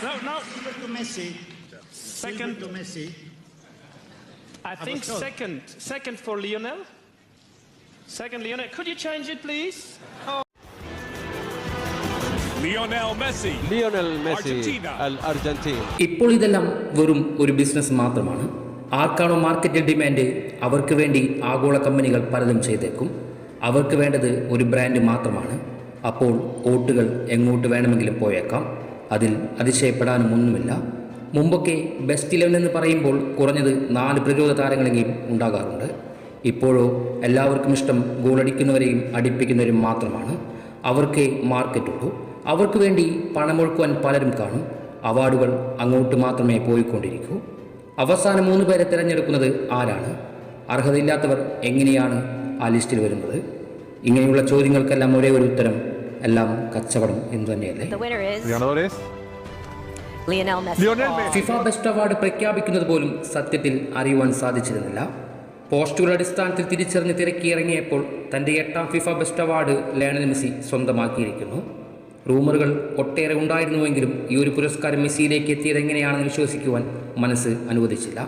No, no. To Messi. Second. To Messi. I think second. Second for Lionel. Second, Lionel. Could you change it, please? Lionel Messi. Lionel Messi Argentina. അൽ Argentine ഇപ്പോൾ ഇതെല്ലാം വെറും ഒരു business മാത്രമാണ് ആർക്കാണോ മാർക്കറ്റിൽ demand അവർക്ക് വേണ്ടി ആഗോള കമ്പനികൾ പലതും ചെയ്തേക്കും അവർക്ക് വേണ്ടത് ഒരു ബ്രാൻഡ് മാത്രമാണ് അപ്പോൾ വോട്ടുകൾ എങ്ങോട്ട് വേണമെങ്കിലും പോയേക്കാം. അതിൽ അതിശയപ്പെടാനും ഒന്നുമില്ല മുമ്പൊക്കെ ബെസ്റ്റ് ഇലവൻ എന്ന് പറയുമ്പോൾ കുറഞ്ഞത് നാല് പ്രതിരോധ താരങ്ങളെങ്കിലും ഉണ്ടാകാറുണ്ട്. ഇപ്പോഴോ എല്ലാവർക്കും ഇഷ്ടം ഗോളടിക്കുന്നവരെയും അടിപ്പിക്കുന്നവരും മാത്രമാണ്. അവർക്കേ മാർക്കറ്റുള്ളൂ അവർക്ക് വേണ്ടി പണമൊഴുക്കുവാൻ പലരും കാണും. അവാർഡുകൾ അങ്ങോട്ട് മാത്രമേ പോയിക്കൊണ്ടിരിക്കൂ. അവസാന മൂന്ന് പേരെ തിരഞ്ഞെടുക്കുന്നത് ആരാണ്? അർഹതയില്ലാത്തവർ എങ്ങനെയാണ് ആ ലിസ്റ്റിൽ വരുന്നത്? ഇങ്ങനെയുള്ള ചോദ്യങ്ങൾക്കെല്ലാം ഒരേ ഒരു ഉത്തരം എല്ലാം കച്ചവടം എന്ന് തന്നെയല്ലേ The winner is Ganadores. Lionel Messi. Lionel Messi. FIFA best award പ്രഖ്യാപിക്കുന്നത് പോലും സത്യത്തിൽ അറിയുവാൻ സാധിച്ചിരുന്നില്ല പോസ്റ്റുകളുടെ അടിസ്ഥാനത്തിൽ തിരിച്ചറിഞ്ഞ് തിരക്കിയിറങ്ങിയപ്പോൾ തന്റെ എട്ടാം FIFA best award Lionel Messi സ്വന്തമാക്കിയിരിക്കുന്നു റൂമറുകൾ ഒട്ടേറെ ഉണ്ടായിരുന്നുവെങ്കിലും ഈ ഒരു പുരസ്കാരം മെസ്സിയിലേക്ക് എത്തിയത് എങ്ങനെയാണെന്ന് വിശ്വസിക്കുവാൻ മനസ്സ് അനുവദിച്ചില്ല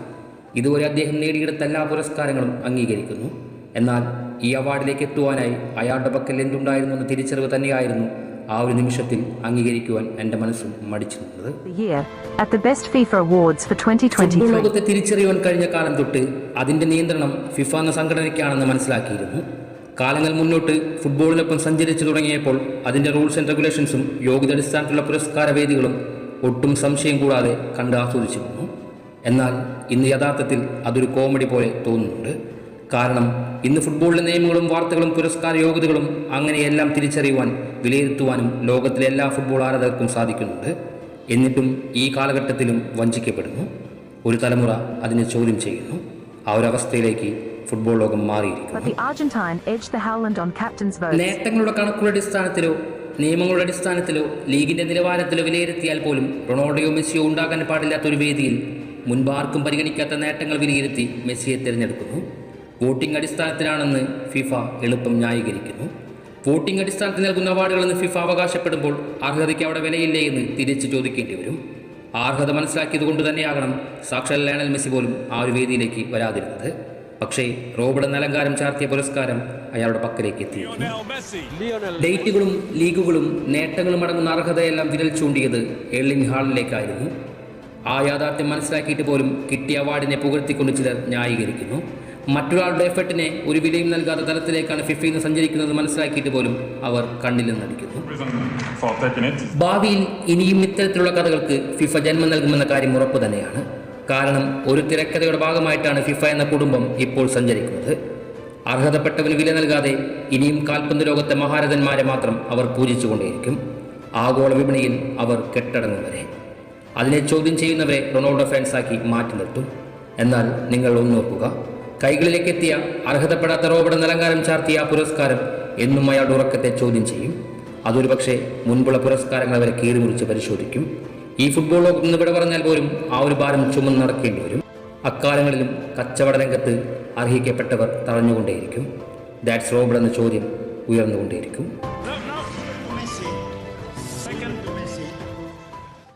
ഇതുവരെ അദ്ദേഹം നേടിയെടുത്ത എല്ലാ പുരസ്കാരങ്ങളും അംഗീകരിക്കുന്നു എന്നാൽ ഈ അവാർഡിലേക്ക് എത്തുവാനായി അയാളുടെ പക്കൽ എന്തുണ്ടായിരുന്നു എന്ന തിരിച്ചറിവ് തന്നെയായിരുന്നു ആ ഒരു നിമിഷത്തിൽ അംഗീകരിക്കുവാൻ എന്റെ മനസ്സും മടിച്ചു നിന്നത്. The year at the Best FIFA Awards for football 2023. ലോകത്തെ തിരിച്ചറിയുവാൻ കഴിഞ്ഞ കാലം തൊട്ട് അതിന്റെ നിയന്ത്രണം ഫിഫ എന്ന സംഘടനയ്ക്കാണെന്ന് മനസ്സിലാക്കിയിരുന്നു. കാലങ്ങൾ മുന്നോട്ട് ഫുട്ബോളിനൊപ്പം സഞ്ചരിച്ചു തുടങ്ങിയപ്പോൾ അതിന്റെ റൂൾസ് ആൻഡ് റെഗുലേഷൻസും യോഗ്യത അടിസ്ഥാനത്തിലുള്ള പുരസ്കാര വേദികളും ഒട്ടും സംശയം കൂടാതെ കണ്ട് ആസ്വദിച്ചിരുന്നു. എന്നാൽ ഇന്ന് യഥാർത്ഥത്തിൽ അതൊരു കോമഡി പോലെ തോന്നുന്നുണ്ട്. കാരണം ഇന്ന് ഫുട്ബോളിലെ നിയമങ്ങളും വാർത്തകളും പുരസ്കാര യോഗ്യതകളും അങ്ങനെയെല്ലാം തിരിച്ചറിയുവാൻ വിലയിരുത്തുവാനും ലോകത്തിലെ എല്ലാ ഫുട്ബോൾ ആരാധകർക്കും സാധിക്കുന്നുണ്ട്. എന്നിട്ടും ഈ കാലഘട്ടത്തിലും വഞ്ചിക്കപ്പെടുന്നു. ഒരു തലമുറ അതിനെ ചോദ്യം ചെയ്യുന്നു. ആ ഒരു അവസ്ഥയിലേക്ക് ഫുട്ബോൾ ലോകം മാറിയിരിക്കുന്നു. നേട്ടങ്ങളുടെ കണക്കുകളുടെ അടിസ്ഥാനത്തിലോ നിയമങ്ങളുടെ അടിസ്ഥാനത്തിലോ ലീഗിന്റെ നിലവാരത്തിലോ വിലയിരുത്തിയാൽ പോലും റൊണാൾഡോയോ മെസ്സിയോ ഉണ്ടാകാൻ പാടില്ലാത്ത ഒരു വേദിയിൽ മുൻപാർക്കും പരിഗണിക്കാത്ത നേട്ടങ്ങൾ വിലയിരുത്തി മെസ്സിയെ തിരഞ്ഞെടുക്കുന്നു. വോട്ടിംഗ് അടിസ്ഥാനത്തിലാണെന്ന് ഫിഫ എളുപ്പം ന്യായീകരിക്കുന്നു. വോട്ടിംഗ് അടിസ്ഥാനത്തിൽ നൽകുന്ന അവാർഡുകളെന്ന് ഫിഫ അവകാശപ്പെടുമ്പോൾ അർഹതയ്ക്ക് അവിടെ വിലയില്ലേ എന്ന് തിരിച്ചു ചോദിക്കേണ്ടി വരും. അർഹത മനസ്സിലാക്കിയത് കൊണ്ട് തന്നെയാകണം സാക്ഷാൽ ലയണൽ മെസ്സി പോലും ആ ഒരു വേദിയിലേക്ക് വരാതിരുന്നത്. പക്ഷേ റോബർട്ട് നലങ്കാരം അലങ്കാരം ചാർത്തിയ പുരസ്കാരം അയാളുടെ പക്കലേക്ക് എത്തിയിരുന്നു Lionel Messi. ലിയോണൽ ഡേറ്റുകളും ലീഗുകളും നേട്ടങ്ങളും അടങ്ങുന്ന അർഹതയെല്ലാം വിരൽ ചൂണ്ടിയത് എർലിംഗ് ഹാളിലേക്കായിരുന്നു. ആ യാഥാർത്ഥ്യം മനസ്സിലാക്കിയിട്ട് പോലും കിട്ടിയ അവാർഡിനെ പുകഴ്ത്തിക്കൊണ്ട് ചിലർ ന്യായീകരിക്കുന്നു. മറ്റൊരാളുടെ എഫർട്ടിനെ ഒരു വിലയും നൽകാത്ത തലത്തിലേക്കാണ് ഫിഫയിൽ നിന്ന് സഞ്ചരിക്കുന്നത് മനസ്സിലാക്കിയിട്ട് പോലും അവർ കണ്ണിൽ നിന്നടിക്കുന്നു ഭാവിയിൽ ഇനിയും ഇത്തരത്തിലുള്ള കഥകൾക്ക് ഫിഫ ജന്മം നൽകുമെന്ന കാര്യം ഉറപ്പ് തന്നെയാണ്. കാരണം ഒരു തിരക്കഥയുടെ ഭാഗമായിട്ടാണ് ഫിഫ എന്ന കുടുംബം ഇപ്പോൾ സഞ്ചരിക്കുന്നത്. അർഹതപ്പെട്ടവന് വില നൽകാതെ ഇനിയും കാൽപന്ത് ലോകത്തെ മഹാരഥന്മാരെ മാത്രം അവർ പൂജിച്ചുകൊണ്ടേയിരിക്കും. ആഗോള വിപണിയിൽ അവർ കെട്ടടങ്ങും വരെ. അതിനെ ചോദ്യം ചെയ്യുന്നവരെ റൊണാൾഡോ ഫാൻസാക്കി മാറ്റി നിർത്തും. എന്നാൽ നിങ്ങൾ ഒന്നോർക്കുക കൈകളിലേക്ക് എത്തിയ അർഹതപ്പെടാത്ത റോബർട്ട് അലങ്കാരം ചാർത്തിയ ആ പുരസ്കാരം എന്നും അയാളുടെ ഉറക്കത്തെ ചോദ്യം ചെയ്യും. അതൊരു പക്ഷേ മുൻപുള്ള പുരസ്കാരങ്ങൾ അവരെ കീറിമുറിച്ച് പരിശോധിക്കും. ഈ ഫുട്ബോൾ ലോകത്ത് നിന്ന് ഇവിടെ പറഞ്ഞാൽ പോലും ആ ഒരു ഭാരം ചുമന്ന് നടക്കേണ്ടി വരും. അക്കാലങ്ങളിലും കച്ചവട രംഗത്ത് അർഹിക്കപ്പെട്ടവർ തടഞ്ഞുകൊണ്ടേയിരിക്കും ദാറ്റ്സ് റോബർട്ട് എന്ന ചോദ്യം ഉയർന്നുകൊണ്ടേയിരിക്കും.